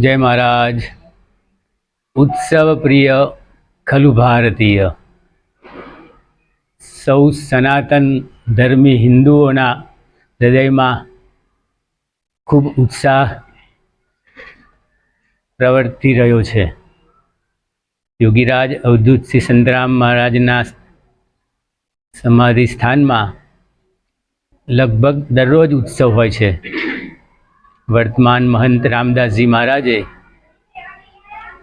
જય મહારાજ. ઉત્સવ પ્રિય, ખલુ ભારતીય. સૌ સનાતન ધર્મી હિન્દુઓના હૃદયમાં ખૂબ ઉત્સાહ પ્રવર્તી રહ્યો છે. યોગીરાજ અવધૂત સંતરામ મહારાજના સમાધિ સ્થાનમાં લગભગ દરરોજ ઉત્સવ હોય છે. વર્તમાન મહંત રામદાસજી મહારાજે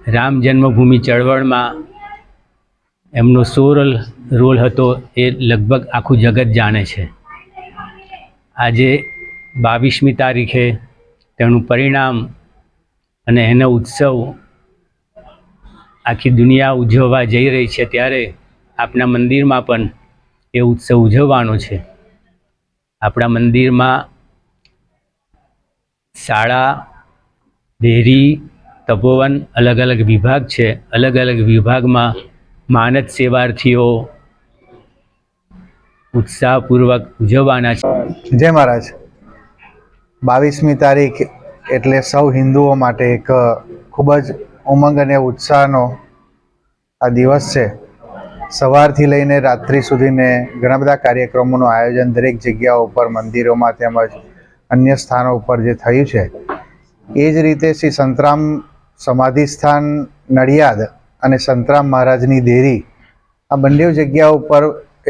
રામ જન્મભૂમિ ચળવળમાં એમનો સોરલ રોલ હતો એ લગભગ આખું જગત જાણે છે. આજે બાવીસમી તારીખે તેનું પરિણામ અને એનો ઉત્સવ આખી દુનિયા ઉજવવા જઈ રહી છે ત્યારે આપણા મંદિરમાં પણ એ ઉત્સવ ઉજવવાનો છે. આપણા મંદિરમાં શાળા, ડેરી, તપોવન અલગ અલગ વિભાગ છે. અલગ અલગ વિભાગમાં માનદ સેવાર્થીઓ ઉત્સાહપૂર્વક ઉજવવાના છે. જય મહારાજ. બાવીસમી તારીખ એટલે સૌ હિન્દુઓ માટે એક ખૂબ જ ઉમંગ અને ઉત્સાહનો આ દિવસ છે. સવારથી લઈને રાત્રિ સુધીને ઘણા બધા કાર્યક્રમોનું આયોજન દરેક જગ્યાઓ ઉપર, મંદિરોમાં તેમજ અન્ય સ્થાનો ઉપર જે થયું છે, એ જ રીતે શ્રી સંતરામ સમાધિ સ્થાન નડિયાદ અને સંતરામ મહારાજની દેરી, આ બંને જગ્યા ઉપર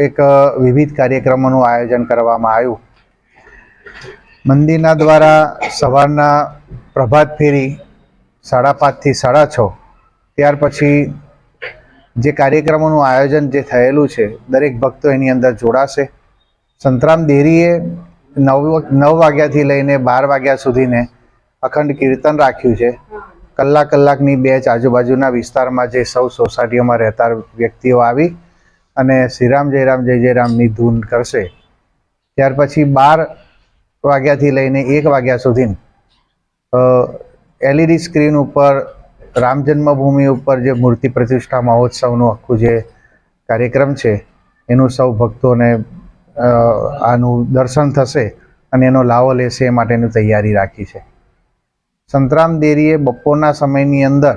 એક વિવિધ કાર્યક્રમોનું આયોજન કરવામાં આવ્યું. મંદિરના દ્વારા સવારના પ્રભાત ફેરી સાડા પાંચથી સાડા છ, ત્યાર પછી જે કાર્યક્રમોનું આયોજન જે થયેલું છે, દરેક ભક્તો એની અંદર જોડાશે. સંતરામ દેરીએ નવ નવ વાગ્યાથી લઈને બાર વાગ્યા સુધીને અખંડ કીર્તન રાખ્યું છે. કલાક કલાકની બેચ આજુબાજુના વિસ્તારમાં જે સૌ સોસાયટીઓમાં રહેતા વ્યક્તિઓ આવી અને શ્રીરામ જયરામ જય જયરામની ધૂન કરશે. ત્યાર પછી બાર વાગ્યાથી લઈને એક વાગ્યા સુધી એલઈડી સ્ક્રીન ઉપર રામ જન્મભૂમિ ઉપર જે મૂર્તિ પ્રતિષ્ઠા મહોત્સવનું આખું જે કાર્યક્રમ છે, એનું સૌ ભક્તોને આનું દર્શન થશે અને એનો લાવો લેશે એ માટેની તૈયારી રાખી છે. સંતરામ દેરીએ બપોરના સમયની અંદર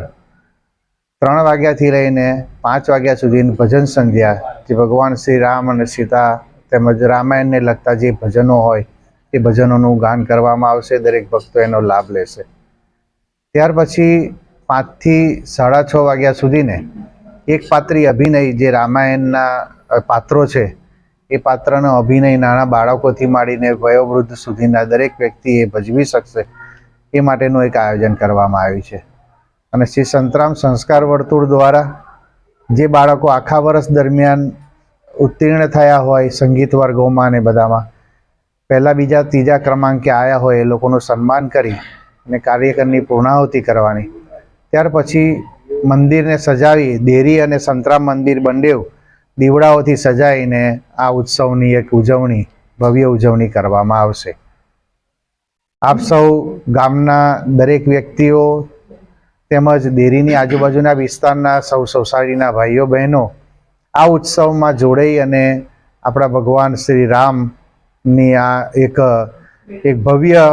ત્રણ વાગ્યાથી લઈને પાંચ વાગ્યા સુધીની ભજન સંધ્યા, જે ભગવાન શ્રી રામ અને સીતા તેમજ રામાયણને લગતા જે ભજનો હોય, એ ભજનોનું ગાન કરવામાં આવશે. દરેક ભક્તો એનો લાભ લેશે. ત્યાર પછી પાંચથી સાડા છ વાગ્યા સુધીને એક પાત્રી અભિનય જે રામાયણના પાત્રો છે એ પાત્રનો અભિનય નાના બાળકોથી માંડીને વયોવૃદ્ધ સુધીના દરેક વ્યક્તિ એ ભજવી શકશે, એ માટેનું એક આયોજન કરવામાં આવ્યું છે. અને શ્રી સંતરામ સંસ્કાર વર્તુળ દ્વારા જે બાળકો આખા વર્ષ દરમિયાન ઉત્તીર્ણ થયા હોય, સંગીત વર્ગોમાં ને બધામાં, પહેલાં બીજા ત્રીજા ક્રમાંકે આવ્યા હોય, એ લોકોનું સન્માન કરી અને કાર્યક્રમની પૂર્ણાહુતિ કરવાની. ત્યાર પછી મંદિરને સજાવી દેરી અને સંતરામ મંદિર બંનેવ દીવડાઓથી સજાઈને આ ઉત્સવની એક ઉજવણી, ભવ્ય ઉજવણી કરવામાં આવશે. આપ સૌ ગામના દરેક વ્યક્તિઓ તેમજ દેરીની આજુબાજુના વિસ્તારના સૌ સોસાયટીના ભાઈઓ, બહેનો, આ ઉત્સવમાં જોડાઈ અને આપણા ભગવાન શ્રી રામની આ એક એક ભવ્ય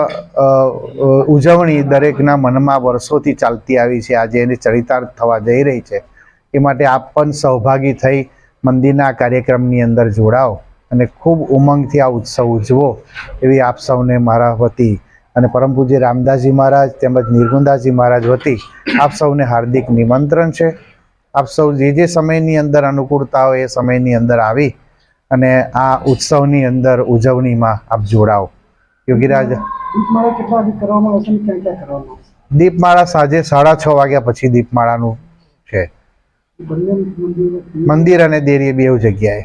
ઉજવણી દરેકના મનમાં વર્ષોથી ચાલતી આવી છે. આજે એની ચરિતાર્થ થવા જઈ રહી છે. એ માટે આપ પણ સહભાગી થઈ મંદિરના કાર્યક્રમની અંદર જોડાઓ અને ખૂબ ઉમંગથી આ ઉત્સવ ઉજવો એવી આપ સૌને મારા વતી અને પરમ પૂજ્ય રામદાસજી મહારાજ તેમજ નિર્ગુંદાસજી મહારાજ વતી આપ સૌને હાર્દિક નિમંત્રણ છે. આપ સૌ જે જે સમયની અંદર અનુકૂળતા હોય એ સમયની અંદર આવી અને આ ઉત્સવની અંદર ઉજવણીમાં આપ જોડાઓ. યોગીરાજ. દીપમાળા સાંજે સાડા છ વાગ્યા પછી દીપમાળાનું છે. મંદિરો અને દેરી બેઉ જગ્યાએ.